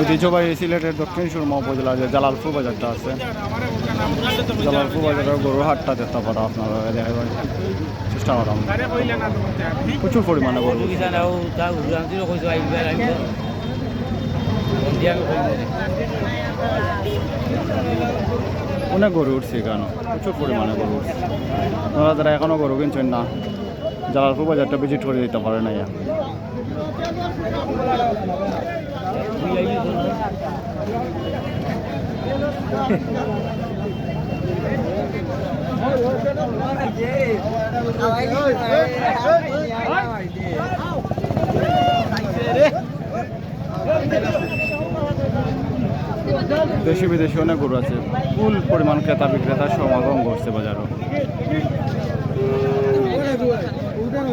ঐতিহ্যবাহী সিলেটের দক্ষিণ সুরমা উপজেলা যে জালালপুর বাজারটা আছে। জালালপুর বাজারের গরুর হাটটা দেখতে পারো আপনারা দেখাবার চেষ্টা করা। প্রচুর পরিমাণে গরু অনেক গরু উঠছে এখানে, প্রচুর পরিমাণে গরু উঠছে। যারা এখনও গরু কিনছেন না জালালপুর বাজারটা ভিজিট করে দিতে পারে না দেশি বিদেশি অনেক গরু আছে। ফুল পরিমাণ ক্রেতা বিক্রেতার সমাগম ঘটছে বাজারও।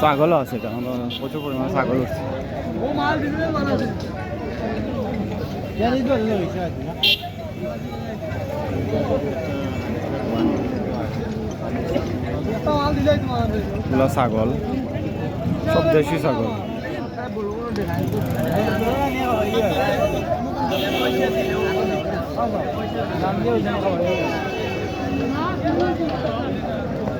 ছাগলও আছে কারণ প্রচুর পরিমাণে ছাগল উঠছে। ছাগল সব দেশি ছাগল। নাম দিয়ে